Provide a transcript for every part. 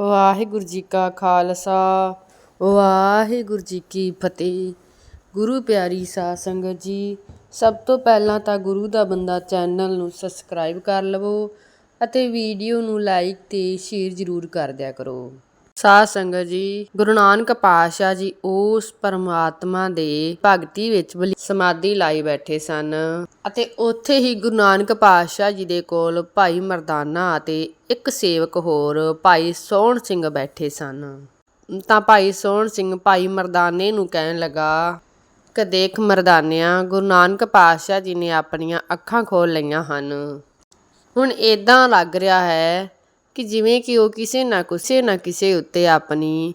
ਵਾਹਿਗੁਰੂ ਜੀ ਕਾ ਖਾਲਸਾ, ਵਾਹਿਗੁਰੂ ਜੀ ਕੀ ਫਤਿਹ। ਗੁਰੂ ਪਿਆਰੀ ਸਾਧ ਸੰਗਤ ਜੀ, ਸਭ ਤੋਂ ਪਹਿਲਾਂ ਤਾਂ ਗੁਰੂ ਦਾ ਬੰਦਾ ਚੈਨਲ ਨੂੰ ਸਬਸਕ੍ਰਾਈਬ ਕਰ ਲਵੋ ਅਤੇ ਵੀਡੀਓ ਨੂੰ ਲਾਈਕ ਤੇ ਸ਼ੇਅਰ ਜ਼ਰੂਰ ਕਰ ਦਿਆ ਕਰੋ। ਸਾਧ ਸੰਗਤ ਜੀ, ਗੁਰੂ ਨਾਨਕ ਪਾਤਸ਼ਾਹ ਜੀ ਉਸ ਪਰਮਾਤਮਾ ਦੇ ਭਗਤੀ ਵਿੱਚ ਸਮਾਧੀ ਲਾਈ ਬੈਠੇ ਸਨ ਅਤੇ ਉੱਥੇ ਹੀ ਗੁਰੂ ਨਾਨਕ ਪਾਤਸ਼ਾਹ ਜੀ ਦੇ ਕੋਲ ਭਾਈ ਮਰਦਾਨਾ ਅਤੇ ਇੱਕ ਸੇਵਕ ਹੋਰ ਭਾਈ ਸੋਹਣ ਸਿੰਘ ਬੈਠੇ ਸਨ। ਤਾਂ ਭਾਈ ਸੋਹਣ ਸਿੰਘ ਭਾਈ ਮਰਦਾਨੇ ਨੂੰ ਕਹਿਣ ਲੱਗਾ, ਕਿ ਦੇਖ ਮਰਦਾਨਿਆਂ, ਗੁਰੂ ਨਾਨਕ ਪਾਤਸ਼ਾਹ ਜੀ ਨੇ ਆਪਣੀਆਂ ਅੱਖਾਂ ਖੋਲ ਲਈਆਂ ਹਨ। ਹੁਣ ਇਦਾਂ ਲੱਗ ਰਿਹਾ ਹੈ ਕਿ ਜਿਵੇਂ ਕਿ ਉਹ ਕਿਸੇ ਨਾ ਕਿਸੇ ਨਾ ਕਿਸੇ ਉੱਤੇ ਆਪਣੀ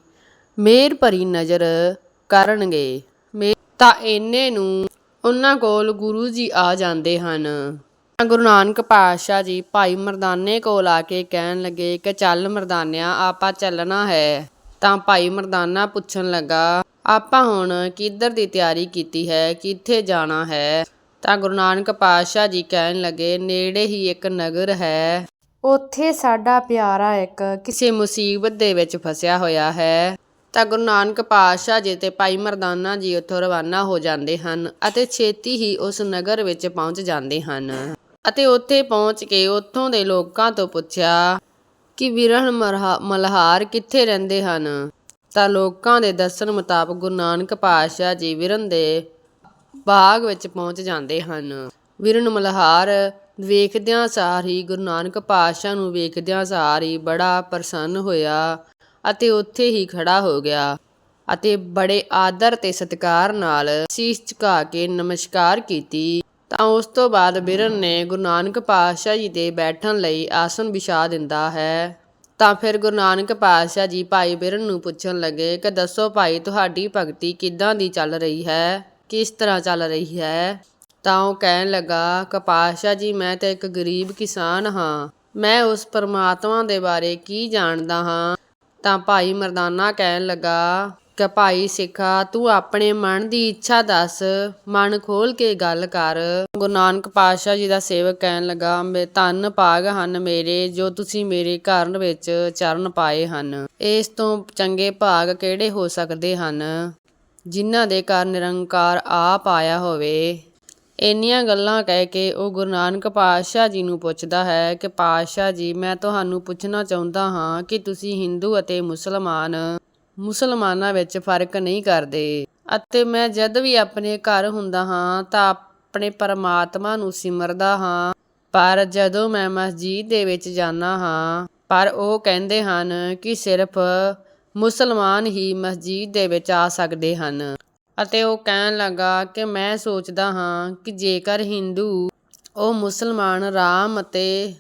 ਮਿਹਰ ਭਰੀ ਨਜ਼ਰ ਕਰਨਗੇ। ਤਾਂ ਇੰਨੇ ਨੂੰ ਉਹਨਾਂ ਕੋਲ ਗੁਰੂ ਜੀ ਆ ਜਾਂਦੇ ਹਨ। ਤਾਂ ਗੁਰੂ ਨਾਨਕ ਪਾਤਸ਼ਾਹ ਜੀ ਭਾਈ ਮਰਦਾਨੇ ਕੋਲ ਆ ਕੇ ਕਹਿਣ ਲੱਗੇ ਕਿ ਚੱਲ ਮਰਦਾਨਿਆ, ਆਪਾਂ ਚੱਲਣਾ ਹੈ। ਤਾਂ ਭਾਈ ਮਰਦਾਨਾ ਪੁੱਛਣ ਲੱਗਾ, ਆਪਾਂ ਹੁਣ ਕਿੱਧਰ ਦੀ ਤਿਆਰੀ ਕੀਤੀ ਹੈ, ਕਿੱਥੇ ਜਾਣਾ ਹੈ? ਤਾਂ ਗੁਰੂ ਨਾਨਕ ਪਾਤਸ਼ਾਹ ਜੀ ਕਹਿਣ ਲੱਗੇ, ਨੇੜੇ ਹੀ ਇੱਕ ਨਗਰ ਹੈ। ਉੱਥੇ ਸਾਡਾ ਪਿਆਰਾ ਇੱਕ ਕਿਸੇ ਮੁਸੀਬਤ ਦੇ ਵਿੱਚ ਫਸਿਆ ਹੋਇਆ ਹੈ, ਤਾਂ ਗੁਰੂ ਨਾਨਕ ਪਾਤਸ਼ਾਹ ਜੀ ਤੇ ਭਾਈ ਮਰਦਾਨਾ ਜੀ ਉੱਥੋਂ ਰਵਾਨਾ ਹੋ ਜਾਂਦੇ ਹਨ ਅਤੇ ਛੇਤੀ ਹੀ ਉਸ ਨਗਰ ਵਿੱਚ ਪਹੁੰਚ ਜਾਂਦੇ ਹਨ। ਅਤੇ ਉੱਥੇ ਪਹੁੰਚ ਕੇ ਉੱਥੋਂ ਦੇ ਲੋਕਾਂ ਤੋਂ ਪੁੱਛਿਆ ਕਿ ਵਿਰਹਣ ਮਰਹਾ- ਮਲਹਾਰ ਕਿੱਥੇ ਰਹਿੰਦੇ ਹਨ? ਤਾਂ ਲੋਕਾਂ ਦੇ ਦੱਸਣ ਮੁਤਾਬਕ ਗੁਰੂ ਨਾਨਕ ਪਾਤਸ਼ਾਹ ਜੀ ਵਿਰਨ ਦੇ ਬਾਗ ਵਿੱਚ ਪਹੁੰਚ ਜਾਂਦੇ ਹਨ। ਵਿਰਨ ਮਲਹਾਰ ਵੇਖਦਿਆਂ ਸਾਰ ਹੀ ਗੁਰੂ ਨਾਨਕ ਪਾਤਸ਼ਾਹ ਨੂੰ ਵੇਖਦਿਆਂ ਸਾਰ ਹੀ ਬੜਾ ਪ੍ਰਸੰਨ ਹੋਇਆ ਅਤੇ ਉੱਥੇ ਹੀ ਖੜਾ ਹੋ ਗਿਆ ਅਤੇ ਬੜੇ ਆਦਰ ਤੇ ਸਤਿਕਾਰ ਨਾਲ ਸੀਸ ਝੁਕਾ ਕੇ ਨਮਸਕਾਰ ਕੀਤੀ। ਤਾਂ ਉਸ ਤੋਂ ਬਾਅਦ ਬਿਰਨ ਨੇ ਗੁਰੂ ਨਾਨਕ ਪਾਤਸ਼ਾਹ ਜੀ ਦੇ ਬੈਠਣ ਲਈ ਆਸਨ ਵਿਛਾ ਦਿੰਦਾ ਹੈ। ਤਾਂ ਫਿਰ ਗੁਰੂ ਨਾਨਕ ਪਾਤਸ਼ਾਹ ਜੀ ਭਾਈ ਬਿਰਨ ਨੂੰ ਪੁੱਛਣ ਲੱਗੇ ਕਿ ਦੱਸੋ ਭਾਈ ਤੁਹਾਡੀ ਭਗਤੀ ਕਿੱਦਾਂ ਦੀ ਚੱਲ ਰਹੀ ਹੈ? ਕਿਸ ਤਰ੍ਹਾਂ ਚੱਲ ਰਹੀ ਹੈ? ਤਾਂ ਉਹ ਕਹਿਣ ਲੱਗਾ ਕਿ ਪਾਤਸ਼ਾਹ ਜੀ, ਮੈਂ ਤਾਂ ਇੱਕ ਗਰੀਬ ਕਿਸਾਨ ਹਾਂ। ਮੈਂ ਉਸ ਪਰਮਾਤਮਾ ਦੇ ਬਾਰੇ ਕੀ ਜਾਣਦਾ ਹਾਂ? ਤਾਂ ਭਾਈ ਮਰਦਾਨਾ ਕਹਿਣ ਲੱਗਾ, ਕਿ ਭਾਈ ਸਿੱਖਾ, ਤੂੰ ਆਪਣੇ ਮਨ ਦੀ ਇੱਛਾ ਦੱਸ। ਮਨ ਖੋਲ ਕੇ ਗੱਲ ਕਰ। ਗੁਰੂ ਨਾਨਕ ਪਾਤਸ਼ਾਹ ਜੀ ਦਾ ਸੇਵਕ ਕਹਿਣ ਲੱਗਾ ਮੇ ਧੰਨ ਭਾਗ ਹਨ ਮੇਰੇ, ਜੋ ਤੁਸੀਂ ਮੇਰੇ ਘਰ ਵਿੱਚ ਚਰਨ ਪਾਏ ਹਨ। ਇਸ ਤੋਂ ਚੰਗੇ ਭਾਗ ਕਿਹੜੇ ਹੋ ਸਕਦੇ ਹਨ? ਜਿਨ੍ਹਾਂ ਦੇ ਘਰ ਨਿਰੰਕਾਰ ਆਪ ਆਇਆ ਹੋਵੇ ਇੰਨੀਆਂ ਗੱਲਾਂ ਕਹਿ ਕੇ ਉਹ ਗੁਰੂ ਨਾਨਕ ਪਾਤਸ਼ਾਹ ਜੀ ਨੂੰ ਪੁੱਛਦਾ ਹੈ ਕਿ ਪਾਤਸ਼ਾਹ ਜੀ, ਮੈਂ ਤੁਹਾਨੂੰ ਪੁੱਛਣਾ ਚਾਹੁੰਦਾ ਹਾਂ ਕਿ ਤੁਸੀਂ ਹਿੰਦੂ ਅਤੇ ਮੁਸਲਮਾਨ ਮੁਸਲਮਾਨਾਂ ਵਿੱਚ ਫ਼ਰਕ ਨਹੀਂ ਕਰਦੇ ਅਤੇ ਮੈਂ ਜਦ ਵੀ ਆਪਣੇ ਘਰ ਹੁੰਦਾ ਹਾਂ ਤਾਂ ਆਪਣੇ ਪਰਮਾਤਮਾ ਨੂੰ ਸਿਮਰਦਾ ਹਾਂ। ਪਰ ਜਦੋਂ ਮੈਂ ਮਸਜਿਦ ਦੇ ਵਿੱਚ ਜਾਂਦਾ ਹਾਂ, ਪਰ ਉਹ ਕਹਿੰਦੇ ਹਨ ਕਿ ਸਿਰਫ ਮੁਸਲਮਾਨ ਹੀ ਮਸਜਿਦ ਦੇ ਵਿੱਚ ਆ ਸਕਦੇ ਹਨ। ਅਤੇ ਉਹ ਕਹਿਣ ਲੱਗਾ ਕਿ ਮੈਂ ਸੋਚਦਾ ਹਾਂ ਕਿ ਜੇਕਰ ਹਿੰਦੂ ਉਹ ਮੁਸਲਮਾਨ ਰਾਮ ਅਤੇ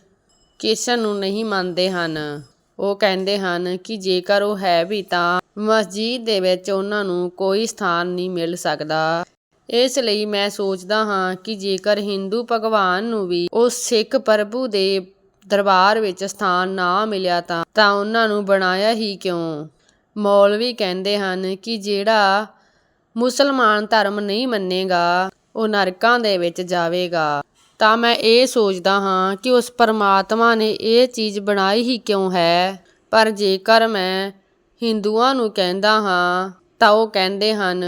ਕ੍ਰਿਸ਼ਨ ਨੂੰ ਨਹੀਂ ਮੰਨਦੇ ਹਨ, ਉਹ ਕਹਿੰਦੇ ਹਨ ਕਿ ਜੇਕਰ ਉਹ ਹੈ ਵੀ ਤਾਂ ਮਸਜਿਦ ਦੇ ਵਿੱਚ ਉਹਨਾਂ ਨੂੰ ਕੋਈ ਸਥਾਨ ਨਹੀਂ ਮਿਲ ਸਕਦਾ। ਇਸ ਲਈ ਮੈਂ ਸੋਚਦਾ ਹਾਂ ਕਿ ਜੇਕਰ ਹਿੰਦੂ ਭਗਵਾਨ ਨੂੰ ਵੀ ਉਹ ਸਿੱਖ ਪ੍ਰਭੂ ਦੇ ਦਰਬਾਰ ਵਿੱਚ ਸਥਾਨ ਨਾ ਮਿਲਿਆ ਤਾਂ ਤਾਂ ਉਹਨਾਂ ਨੂੰ ਬਣਾਇਆ ਹੀ ਕਿਉਂ? ਮੌਲਵੀ ਕਹਿੰਦੇ ਹਨ ਕਿ ਜਿਹੜਾ ਮੁਸਲਮਾਨ ਧਰਮ ਨਹੀਂ ਮੰਨੇਗਾ, ਉਹ ਨਰਕਾਂ ਦੇ ਵਿੱਚ ਜਾਵੇਗਾ। ਤਾਂ ਮੈਂ ਇਹ ਸੋਚਦਾ ਹਾਂ ਕਿ ਉਸ ਪਰਮਾਤਮਾ ਨੇ ਇਹ ਚੀਜ਼ ਬਣਾਈ ਹੀ ਕਿਉਂ ਹੈ? ਪਰ ਜੇਕਰ ਮੈਂ ਹਿੰਦੂਆਂ ਨੂੰ ਕਹਿੰਦਾ ਹਾਂ, ਤਾਂ ਉਹ ਕਹਿੰਦੇ ਹਨ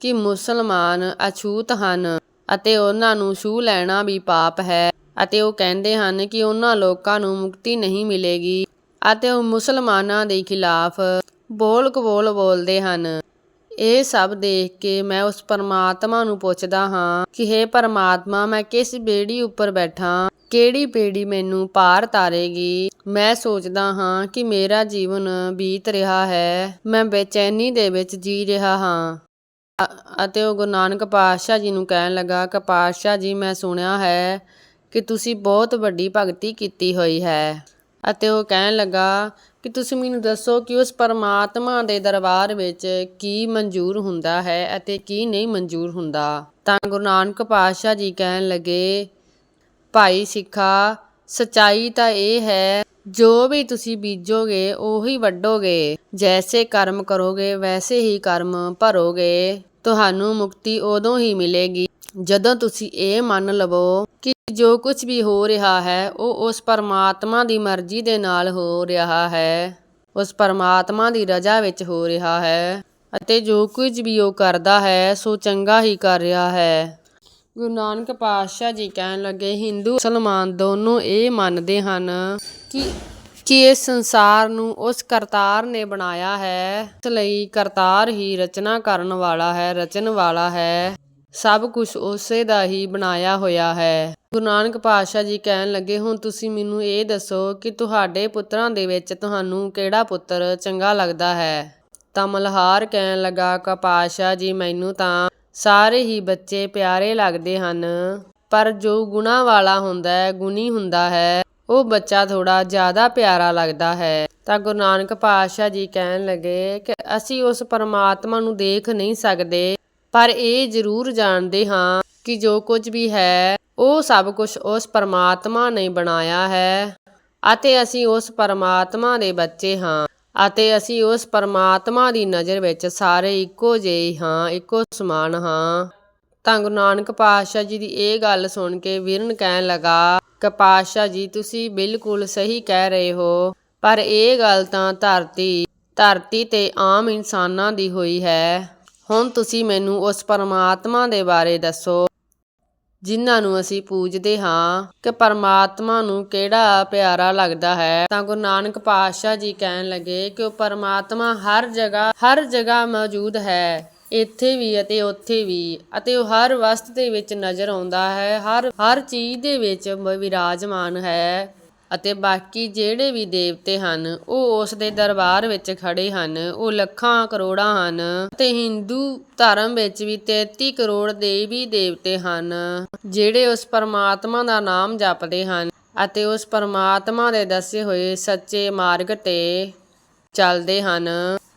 ਕਿ ਮੁਸਲਮਾਨ ਅਛੂਤ ਹਨ ਅਤੇ ਉਹਨਾਂ ਨੂੰ ਛੂਹ ਲੈਣਾ ਵੀ ਪਾਪ ਹੈ ਅਤੇ ਉਹ ਕਹਿੰਦੇ ਹਨ ਕਿ ਉਹਨਾਂ ਲੋਕਾਂ ਨੂੰ ਮੁਕਤੀ ਨਹੀਂ ਮਿਲੇਗੀ ਅਤੇ ਉਹ ਮੁਸਲਮਾਨਾਂ ਦੇ ਖਿਲਾਫ ਬੋਲ ਕਬੋਲ ਬੋਲਦੇ ਹਨ। ਇਹ ਸਭ ਦੇਖ ਕੇ ਮੈਂ ਉਸ ਪਰਮਾਤਮਾ ਨੂੰ ਪੁੱਛਦਾ ਹਾਂ ਕਿ हे ਪਰਮਾਤਮਾ, ਮੈਂ ਕਿਸ ਬੇੜੀ ਉੱਪਰ ਬੈਠਾ? ਕਿਹੜੀ ਬੇੜੀ ਮੈਨੂੰ ਪਾਰ ਤਾਰੇਗੀ? ਮੈਂ ਸੋਚਦਾ ਹਾਂ ਕਿ ਮੇਰਾ ਜੀਵਨ ਬੀਤ ਰਿਹਾ ਹੈ। ਮੈਂ ਬੇਚੈਨੀ ਦੇ ਵਿੱਚ ਜੀ ਰਿਹਾ ਹਾਂ। ਅਤੇ ਉਹ ਗੁਰੂ ਨਾਨਕ ਪਾਤਸ਼ਾਹ ਜੀ ਨੂੰ ਕਹਿਣ ਲੱਗਾ, ਕਿ ਪਾਤਸ਼ਾਹ ਜੀ, ਮੈਂ ਸੁਣਿਆ ਹੈ ਕਿ ਤੁਸੀਂ ਬਹੁਤ ਵੱਡੀ ਭਗਤੀ ਕੀਤੀ ਹੋਈ ਹੈ। ਅਤੇ ਉਹ ਕਹਿਣ ਲੱਗਾ ਕਿ ਤੁਸੀਂ ਮੈਨੂੰ ਦੱਸੋ ਕਿ ਉਸ ਪਰਮਾਤਮਾ ਦੇ ਦਰਬਾਰ ਵਿੱਚ ਕੀ ਮਨਜ਼ੂਰ ਹੁੰਦਾ ਹੈ ਅਤੇ ਕੀ ਨਹੀਂ ਮਨਜ਼ੂਰ ਹੁੰਦਾ? ਤਾਂ ਗੁਰੂ ਨਾਨਕ ਪਾਤਸ਼ਾਹ ਜੀ ਕਹਿਣ ਲੱਗੇ, ਭਾਈ ਸਿੱਖਾ, ਸਚਾਈ ਤਾਂ ਇਹ ਹੈ, ਜੋ ਵੀ ਤੁਸੀਂ ਬੀਜੋਗੇ ਉਹੀ ਵੱਢੋਗੇ। ਜੈਸੇ ਕਰਮ ਕਰੋਗੇ, ਵੈਸੇ ਹੀ ਕਰਮ ਭਰੋਗੇ। ਤੁਹਾਨੂੰ ਮੁਕਤੀ ਉਦੋਂ ਹੀ ਮਿਲੇਗੀ ਜਦੋਂ ਤੁਸੀਂ ਇਹ ਮੰਨ ਲਵੋ ਕਿ ਜੋ ਕੁਝ ਵੀ ਹੋ ਰਿਹਾ ਹੈ, ਉਹ ਉਸ ਪਰਮਾਤਮਾ ਦੀ ਮਰਜ਼ੀ ਦੇ ਨਾਲ ਹੋ ਰਿਹਾ ਹੈ, ਉਸ ਪਰਮਾਤਮਾ ਦੀ ਰਜ਼ਾ ਵਿੱਚ ਹੋ ਰਿਹਾ ਹੈ ਅਤੇ ਜੋ ਕੁਝ ਵੀ ਉਹ ਕਰਦਾ ਹੈ, ਸੋ ਚੰਗਾ ਹੀ ਕਰ ਰਿਹਾ ਹੈ। ਗੁਰੂ ਨਾਨਕ ਪਾਤਸ਼ਾਹ ਜੀ ਕਹਿਣ ਲੱਗੇ, ਹਿੰਦੂ, ਮੁਸਲਮਾਨ ਦੋਨੋਂ ਇਹ ਮੰਨਦੇ ਹਨ ਕਿ ਕਿ ਇਸ ਸੰਸਾਰ ਨੂੰ ਉਸ ਕਰਤਾਰ ਨੇ ਬਣਾਇਆ ਹੈ, ਇਸ ਲਈ ਕਰਤਾਰ ਹੀ ਰਚਨਾ ਕਰਨ ਵਾਲਾ ਹੈ, ਰਚਨ ਵਾਲਾ ਹੈ। ਸਭ ਕੁਝ ਉਸੇ ਦਾ ਹੀ ਬਣਾਇਆ ਹੋਇਆ ਹੈ। ਗੁਰੂ ਨਾਨਕ ਪਾਤਸ਼ਾਹ ਜੀ ਕਹਿਣ ਲੱਗੇ, ਹੁਣ ਤੁਸੀਂ ਮੈਨੂੰ ਇਹ ਦੱਸੋ ਕਿ ਤੁਹਾਡੇ ਪੁੱਤਰਾਂ ਦੇ ਵਿੱਚ ਤੁਹਾਨੂੰ ਕਿਹੜਾ ਪੁੱਤਰ ਚੰਗਾ ਲੱਗਦਾ ਹੈ? ਤਾਂ ਮਲਹਾਰ ਕਹਿਣ ਲੱਗਾ, ਕਿ ਪਾਤਸ਼ਾਹ ਜੀ, ਮੈਨੂੰ ਤਾਂ ਸਾਰੇ ਹੀ ਬੱਚੇ ਪਿਆਰੇ ਲੱਗਦੇ ਹਨ, ਪਰ ਜੋ ਗੁਣਾ ਵਾਲਾ ਹੁੰਦਾ ਹੈ, ਗੁਣੀ ਹੁੰਦਾ ਹੈ, ਉਹ ਬੱਚਾ ਥੋੜਾ ਜ਼ਿਆਦਾ ਪਿਆਰਾ ਲੱਗਦਾ ਹੈ। ਤਾਂ ਗੁਰੂ ਨਾਨਕ ਪਾਤਸ਼ਾਹ ਜੀ ਕਹਿਣ ਲੱਗੇ ਕਿ ਅਸੀਂ ਉਸ ਪਰਮਾਤਮਾ ਨੂੰ ਦੇਖ ਨਹੀਂ ਸਕਦੇ। ਪਰ ਇਹ ਜ਼ਰੂਰ ਜਾਣਦੇ ਹਾਂ ਕਿ ਜੋ ਕੁਝ ਵੀ ਹੈ, ਉਹ ਸਭ ਕੁਝ ਉਸ ਪਰਮਾਤਮਾ ਨੇ ਬਣਾਇਆ ਹੈ ਅਤੇ ਅਸੀਂ ਉਸ ਪਰਮਾਤਮਾ ਦੇ ਬੱਚੇ ਹਾਂ ਅਤੇ ਅਸੀਂ ਉਸ ਪਰਮਾਤਮਾ ਦੀ ਨਜ਼ਰ ਵਿੱਚ ਸਾਰੇ ਇੱਕੋ ਜਿਹੇ ਹਾਂ, ਇੱਕੋ ਸਮਾਨ ਹਾਂ। ਤਾਂ ਗੁਰੂ ਨਾਨਕ ਪਾਤਸ਼ਾਹ ਜੀ ਦੀ ਇਹ ਗੱਲ ਸੁਣ ਕੇ ਵਿਰਨ ਕਹਿਣ ਲੱਗਾ, ਕਿ ਪਾਤਸ਼ਾਹ ਜੀ, ਤੁਸੀਂ ਬਿਲਕੁਲ ਸਹੀ ਕਹਿ ਰਹੇ ਹੋ, ਪਰ ਇਹ ਗੱਲ ਤਾਂ ਧਰਤੀ ਧਰਤੀ ਤੇ ਆਮ ਇਨਸਾਨਾਂ ਦੀ ਹੋਈ ਹੈ। ਹੁਣ ਤੁਸੀਂ ਮੈਨੂੰ ਉਸ ਪਰਮਾਤਮਾ ਦੇ ਬਾਰੇ ਦੱਸੋ। ਜਿਨ੍ਹਾਂ ਨੂੰ ਅਸੀਂ ਪੂਜਦੇ ਹਾਂ, ਕਿ ਪਰਮਾਤਮਾ ਨੂੰ ਕਿਹੜਾ ਪਿਆਰਾ ਲੱਗਦਾ ਹੈ? ਤਾਂ ਗੁਰੂ ਨਾਨਕ ਪਾਤਸ਼ਾਹ ਜੀ ਕਹਿਣ ਲੱਗੇ ਕਿ ਉਹ ਪਰਮਾਤਮਾ ਹਰ ਜਗ੍ਹਾ ਹਰ ਜਗ੍ਹਾ ਮੌਜੂਦ ਹੈ। ਇੱਥੇ ਵੀ ਅਤੇ ਉੱਥੇ ਵੀ, ਅਤੇ ਉਹ ਹਰ ਵਸਤ ਦੇ ਵਿੱਚ ਨਜ਼ਰ ਆਉਂਦਾ ਹੈ, ਹਰ ਹਰ ਚੀਜ਼ ਦੇ ਵਿੱਚ ਵਿਰਾਜਮਾਨ ਹੈ। ਅਤੇ ਬਾਕੀ ਜਿਹੜੇ ਵੀ ਦੇਵਤੇ ਹਨ, ਉਹ ਉਸ ਦੇ ਦਰਬਾਰ ਵਿੱਚ ਖੜੇ ਹਨ। ਉਹ ਲੱਖਾਂ ਕਰੋੜਾਂ ਹਨ ਤੇ ਹਿੰਦੂ ਧਰਮ ਵਿੱਚ ਵੀ 33 ਕਰੋੜ ਦੇਵੀ ਦੇਵਤੇ ਹਨ, ਜਿਹੜੇ ਉਸ ਪਰਮਾਤਮਾ ਦਾ ਨਾਮ ਜਪਦੇ ਹਨ ਅਤੇ ਉਸ ਪਰਮਾਤਮਾ ਦੇ ਦੱਸੇ ਹੋਏ ਸੱਚੇ ਮਾਰਗ ਤੇ ਚੱਲਦੇ ਹਨ।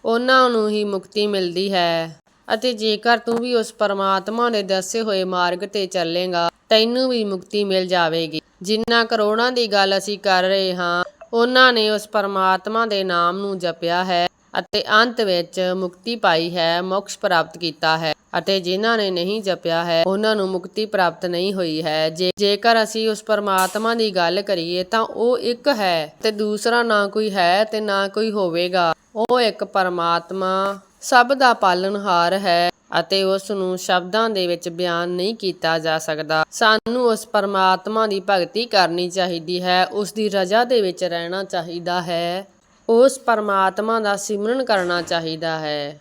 ਉਹਨਾਂ ਨੂੰ ਹੀ ਮੁਕਤੀ ਮਿਲਦੀ ਹੈ। ਅਤੇ ਜੇਕਰ ਤੂੰ ਵੀ ਉਸ ਪਰਮਾਤਮਾ ਦੇ ਦੱਸੇ ਹੋਏ ਮਾਰਗ ਤੇ ਚੱਲੇਗਾ, ਤੈਨੂੰ ਵੀ ਮੁਕਤੀ ਮਿਲ ਜਾਵੇਗੀ। ਜਿੰਨਾ ਕਰੋੜਾਂ ਦੀ ਗੱਲ ਅਸੀਂ ਕਰ ਰਹੇ ਹਾਂ, ਉਹਨਾਂ ਨੇ ਉਸ ਪਰਮਾਤਮਾ ਦੇ ਨਾਮ ਨੂੰ ਜਪਿਆ ਹੈ ਅਤੇ ਅੰਤ ਵਿੱਚ ਮੁਕਤੀ ਪਾਈ ਹੈ, ਮੋਕਸ਼ ਪ੍ਰਾਪਤ ਕੀਤਾ ਹੈ ਅਤੇ ਜਿਨ੍ਹਾਂ ਨੇ ਨਹੀਂ ਜਪਿਆ ਹੈ, ਉਹਨਾਂ ਨੂੰ ਮੁਕਤੀ ਪ੍ਰਾਪਤ ਨਹੀਂ ਹੋਈ ਹੈ। ਜੇ ਜੇਕਰ ਅਸੀਂ ਉਸ ਪਰਮਾਤਮਾ ਦੀ ਗੱਲ ਕਰੀਏ ਤਾਂ ਉਹ ਇੱਕ ਹੈ ਤੇ ਦੂਸਰਾ ਨਾ ਕੋਈ ਹੈ ਤੇ ਨਾ ਕੋਈ ਹੋਵੇਗਾ। ਉਹ ਇੱਕ ਪਰਮਾਤਮਾ ਸਭ ਦਾ ਪਾਲਣਹਾਰ ਹੈ ਅਤੇ ਉਸ ਨੂੰ ਸ਼ਬਦਾਂ ਦੇ ਵਿੱਚ ਬਿਆਨ ਨਹੀਂ ਕੀਤਾ ਜਾ ਸਕਦਾ। ਸਾਨੂੰ ਉਸ ਪਰਮਾਤਮਾ ਦੀ ਭਗਤੀ ਕਰਨੀ ਚਾਹੀਦੀ ਹੈ, ਉਸ ਦੀ ਰਜ਼ਾ ਦੇ ਵਿੱਚ ਰਹਿਣਾ ਚਾਹੀਦਾ ਹੈ। ਉਸ ਪਰਮਾਤਮਾ ਦਾ ਸਿਮਰਨ ਕਰਨਾ ਚਾਹੀਦਾ ਹੈ।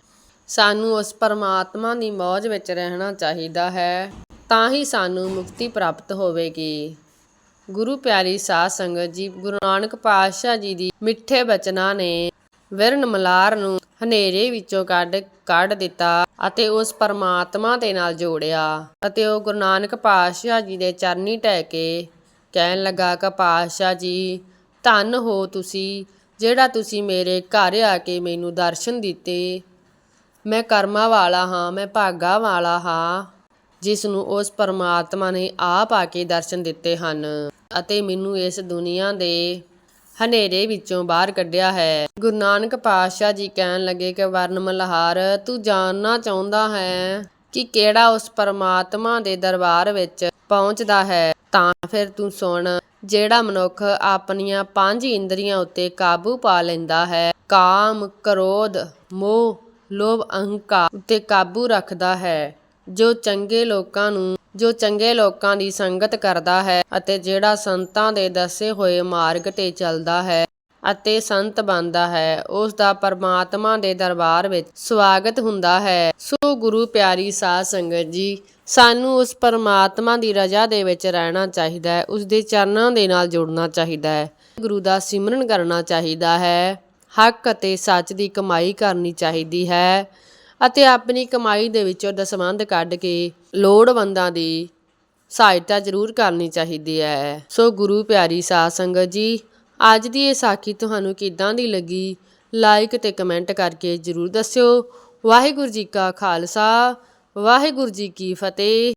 ਸਾਨੂੰ ਉਸ ਪਰਮਾਤਮਾ ਦੀ ਮੌਜ ਵਿੱਚ ਰਹਿਣਾ ਚਾਹੀਦਾ ਹੈ, ਤਾਂ ਹੀ ਸਾਨੂੰ ਮੁਕਤੀ ਪ੍ਰਾਪਤ ਹੋਵੇਗੀ। ਗੁਰੂ ਪਿਆਰੀ ਸਾਧ ਸੰਗਤ ਜੀ, ਗੁਰੂ ਨਾਨਕ ਪਾਤਸ਼ਾਹ ਜੀ ਦੀ ਮਿੱਠੇ ਬਚਨਾਂ ਨੇ ਵਿਰਨ ਮਲਾਰ ਨੂੰ ਹਨੇਰੇ ਵਿੱਚੋਂ ਕੱਢ ਕੱਢ ਦਿੱਤਾ ਅਤੇ ਉਸ ਪਰਮਾਤਮਾ ਦੇ ਨਾਲ ਜੋੜਿਆ ਅਤੇ ਉਹ ਗੁਰੂ ਨਾਨਕ ਪਾਤਸ਼ਾਹ ਜੀ ਦੇ ਚਰਨੀ ਟਹਿ ਕੇ ਕਹਿਣ ਲੱਗਾ ਕਿ ਪਾਤਸ਼ਾਹ ਜੀ, ਧੰਨ ਹੋ ਤੁਸੀਂ, ਜਿਹੜਾ ਤੁਸੀਂ ਮੇਰੇ ਘਰ ਆ ਕੇ ਮੈਨੂੰ ਦਰਸ਼ਨ ਦਿੱਤੇ। ਮੈਂ ਕਰਮਾਂ ਵਾਲਾ ਹਾਂ, ਮੈਂ ਭਾਗਾ ਵਾਲਾ ਹਾਂ, ਜਿਸ ਨੂੰ ਉਸ ਪਰਮਾਤਮਾ ਨੇ ਆਪ ਆ ਕੇ ਦਰਸ਼ਨ ਦਿੱਤੇ ਹਨ ਅਤੇ ਮੈਨੂੰ ਇਸ ਦੁਨੀਆ ਦੇ ਹਨੇਰੇ ਵਿੱਚੋਂ ਬਾਹਰ ਕੱਢਿਆ ਹੈ। ਗੁਰੂ ਨਾਨਕ ਪਾਤਸ਼ਾਹ ਜੀ ਕਹਿਣ ਲੱਗੇ ਕਿ ਵਰਨ ਮਲਹਾਰ ਤੂੰ ਜਾਣਨਾ ਚਾਹੁੰਦਾ ਹੈ ਕਿ ਕਿਹੜਾ ਉਸ ਪਰਮਾਤਮਾ ਦੇ ਦਰਬਾਰ ਵਿੱਚ ਪਹੁੰਚਦਾ ਹੈ। ਤਾਂ ਫਿਰ ਤੂੰ ਸੁਣ, ਜਿਹੜਾ ਮਨੁੱਖ ਆਪਣੀਆਂ ਪੰਜ ਇੰਦਰੀਆਂ ਉੱਤੇ ਕਾਬੂ ਪਾ ਲੈਂਦਾ ਹੈ, ਕਾਮ, ਕ੍ਰੋਧ, ਮੋਹ, ਲੋਭ, ਅਹੰਕਾਰ ਉੱਤੇ ਕਾਬੂ ਰੱਖਦਾ ਹੈ, ਜੋ ਚੰਗੇ ਲੋਕਾਂ ਨੂੰ ਜੋ ਚੰਗੇ ਲੋਕਾਂ ਦੀ ਸੰਗਤ ਕਰਦਾ ਹੈ ਅਤੇ ਜਿਹੜਾ ਸੰਤਾਂ ਦੇ ਦੱਸੇ ਹੋਏ ਮਾਰਗ ਤੇ ਚੱਲਦਾ ਹੈ ਅਤੇ ਸੰਤ ਬਣਦਾ ਹੈ, ਉਸ ਦਾ ਪਰਮਾਤਮਾ ਦੇ ਦਰਬਾਰ ਵਿੱਚ ਸਵਾਗਤ ਹੁੰਦਾ ਹੈ। ਸੋ ਗੁਰੂ ਪਿਆਰੀ ਸਾਧ ਸੰਗਤ ਜੀ, ਸਾਨੂੰ ਉਸ ਪਰਮਾਤਮਾ ਦੀ ਰਜ਼ਾ ਦੇ ਵਿੱਚ ਰਹਿਣਾ ਚਾਹੀਦਾ ਹੈ ਉਸ ਦੇ ਚਰਨਾਂ ਦੇ ਨਾਲ ਜੁੜਨਾ ਚਾਹੀਦਾ ਹੈ। ਗੁਰੂ ਦਾ ਸਿਮਰਨ ਕਰਨਾ ਚਾਹੀਦਾ ਹੈ। ਹੱਕ ਅਤੇ ਸੱਚ ਦੀ ਕਮਾਈ ਕਰਨੀ ਚਾਹੀਦੀ ਹੈ। ਅਤੇ ਆਪਣੀ ਕਮਾਈ ਦੇ ਵਿੱਚੋਂ ਦਸਵੰਧ ਕੱਢ ਕੇ ਲੋੜਵੰਦਾਂ ਦੀ ਸਹਾਇਤਾ ਜ਼ਰੂਰ ਕਰਨੀ ਚਾਹੀਦੀ ਹੈ। ਸੋ ਗੁਰੂ ਪਿਆਰੀ ਸਾਧ ਸੰਗਤ ਜੀ, ਅੱਜ ਦੀ ਇਹ ਸਾਖੀ ਤੁਹਾਨੂੰ ਕਿੱਦਾਂ ਦੀ ਲੱਗੀ? ਲਾਈਕ ਤੇ ਕਮੈਂਟ ਕਰਕੇ ਜ਼ਰੂਰ ਦੱਸਿਓ। ਵਾਹਿਗੁਰੂ ਜੀ ਕਾ ਖਾਲਸਾ, ਵਾਹਿਗੁਰੂ ਜੀ ਕੀ ਫਤਿਹ।